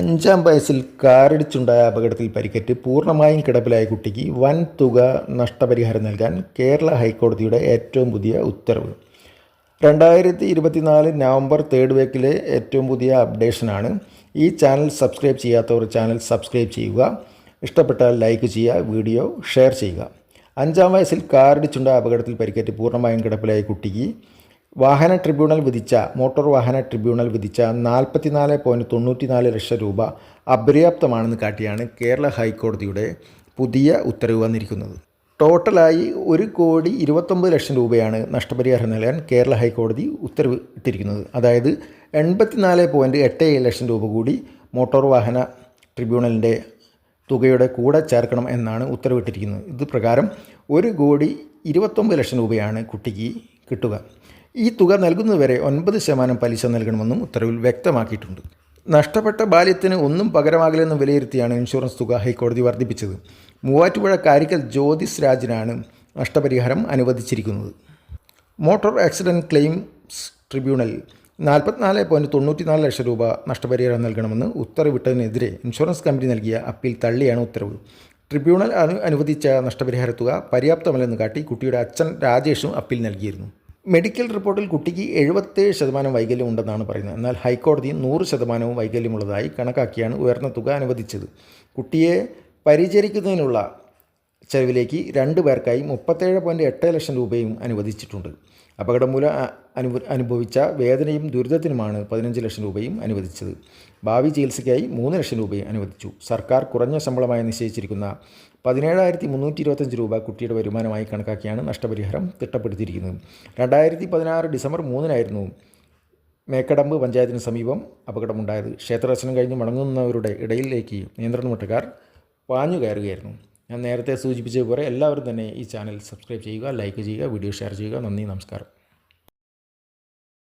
അഞ്ചാം വയസ്സിൽ കാറിടിച്ചുണ്ടായ അപകടത്തിൽ പരിക്കേറ്റ് പൂർണമായും കിടപ്പിലായ കുട്ടിക്ക് വൻ തുക നഷ്ടപരിഹാരം നൽകാൻ കേരള ഹൈക്കോടതിയുടെ ഏറ്റവും പുതിയ ഉത്തരവ്. രണ്ടായിരത്തി ഇരുപത്തിനാല് നവംബർ തേർഡ് വേക്കിലെ ഏറ്റവും പുതിയ അപ്ഡേഷനാണ്. ഈ ചാനൽ സബ്സ്ക്രൈബ് ചെയ്യാത്തവർ ചാനൽ സബ്സ്ക്രൈബ് ചെയ്യുക. ഇഷ്ടപ്പെട്ടാൽ ലൈക്ക് ചെയ്യുക വീഡിയോ ഷെയർ ചെയ്യുക. അഞ്ചാം വയസ്സിൽ കാറിടിച്ചുണ്ടായ അപകടത്തിൽ പരിക്കേറ്റ് പൂർണമായും കിടപ്പിലായ കുട്ടിക്ക് വാഹന ട്രിബ്യൂണൽ വിധിച്ച മോട്ടോർ വാഹന ട്രിബ്യൂണൽ വിധിച്ച നാൽപ്പത്തിനാല് പോയിന്റ് തൊണ്ണൂറ്റിനാല് ലക്ഷം രൂപ അപര്യാപ്തമാണെന്ന് കാട്ടിയാണ് കേരള ഹൈക്കോടതിയുടെ പുതിയ ഉത്തരവ് വന്നിരിക്കുന്നത്. ടോട്ടലായി ഒരു കോടി ഇരുപത്തൊമ്പത് ലക്ഷം രൂപയാണ് നഷ്ടപരിഹാരം നൽകാൻ കേരള ഹൈക്കോടതി ഉത്തരവ് ഇട്ടിരിക്കുന്നത്. അതായത് എൺപത്തിനാല് പോയിന്റ് എട്ട് ഏഴ് ലക്ഷം രൂപ കൂടി മോട്ടോർ വാഹന ട്രിബ്യൂണലിന്റെ തുകയുടെ കൂടെ ചേർക്കണം എന്നാണ് ഉത്തരവിട്ടിരിക്കുന്നത്. ഇത് പ്രകാരം ഒരു കോടി ഇരുപത്തൊമ്പത് ലക്ഷം രൂപയാണ് കുട്ടിക്ക് കിട്ടുക. ഈ തുക നൽകുന്നതുവരെ ഒൻപത് ശതമാനം പലിശ നൽകണമെന്നും ഉത്തരവിൽ വ്യക്തമാക്കിയിട്ടുണ്ട്. നഷ്ടപ്പെട്ട ബാല്യത്തിന് ഒന്നും പകരമാകില്ലെന്ന് വിലയിരുത്തിയാണ് ഇൻഷുറൻസ് തുക ഹൈക്കോടതി വർദ്ധിപ്പിച്ചത്. മൂവാറ്റുപുഴ കാരിക്കൽ ജ്യോതിസ് രാജിനാണ് നഷ്ടപരിഹാരം അനുവദിച്ചിരിക്കുന്നത്. മോട്ടോർ ആക്സിഡന്റ് ക്ലെയിംസ് ട്രിബ്യൂണൽ നാൽപ്പത്തിനാല് പോയിന്റ് തൊണ്ണൂറ്റിനാല് ലക്ഷം രൂപ നഷ്ടപരിഹാരം നൽകണമെന്ന് ഉത്തരവിട്ടതിനെതിരെ ഇൻഷുറൻസ് കമ്പനി നൽകിയ അപ്പീൽ തള്ളിയാണ് ഉത്തരവ്. ട്രിബ്യൂണൽ അനു അനുവദിച്ച നഷ്ടപരിഹാര തുക പര്യാപ്തമല്ലെന്ന് കാട്ടി കുട്ടിയുടെ അച്ഛൻ രാജേഷും അപ്പീൽ നൽകിയിരുന്നു. മെഡിക്കൽ റിപ്പോർട്ടിൽ കുട്ടിക്ക് എഴുപത്തേഴ് ശതമാനം വൈകല്യം ഉണ്ടെന്നാണ് പറയുന്നത്. എന്നാൽ ഹൈക്കോടതി നൂറ് ശതമാനവും വൈകല്യമുള്ളതായി കണക്കാക്കിയാണ് ഉയർന്ന തുക അനുവദിച്ചത്. കുട്ടിയെ പരിചരിക്കുന്നതിനുള്ള ചെലവിലേക്ക് രണ്ട് പേർക്കായി മുപ്പത്തേഴ് പോയിന്റ് എട്ട് ലക്ഷം രൂപയും അനുവദിച്ചിട്ടുണ്ട്. അപകടം മൂലം അനുഭ അനുഭവിച്ച വേദനയും ദുരിതത്തിനുമാണ് പതിനഞ്ച് ലക്ഷം രൂപയും അനുവദിച്ചത്. ഭാവി ചികിത്സയ്ക്കായി മൂന്ന് ലക്ഷം രൂപയും അനുവദിച്ചു. സർക്കാർ കുറഞ്ഞ ശമ്പളമായി നിശ്ചയിച്ചിരിക്കുന്ന പതിനേഴായിരത്തി മുന്നൂറ്റി ഇരുപത്തഞ്ച് രൂപ കുട്ടിയുടെ വരുമാനമായി കണക്കാക്കിയാണ് നഷ്ടപരിഹാരം തിട്ടപ്പെടുത്തിയിരിക്കുന്നത്. രണ്ടായിരത്തി പതിനാറ് ഡിസംബർ മൂന്നിനായിരുന്നു മേക്കടമ്പ് പഞ്ചായത്തിന് സമീപം അപകടമുണ്ടായത്. ക്ഷേത്രദർശനം കഴിഞ്ഞ് മടങ്ങുന്നവരുടെ ഇടയിലേക്ക് നിയന്ത്രണം വിട്ടുകാർ പാഞ്ഞു കയറുകയായിരുന്നു. ഞാൻ നേരത്തെ സൂചിപ്പിച്ചതുപോലെ എല്ലാവരും തന്നെ ഈ ചാനൽ സബ്സ്ക്രൈബ് ചെയ്യുക ലൈക്ക് ചെയ്യുക വീഡിയോ ഷെയർ ചെയ്യുക. നന്ദി നമസ്കാരം.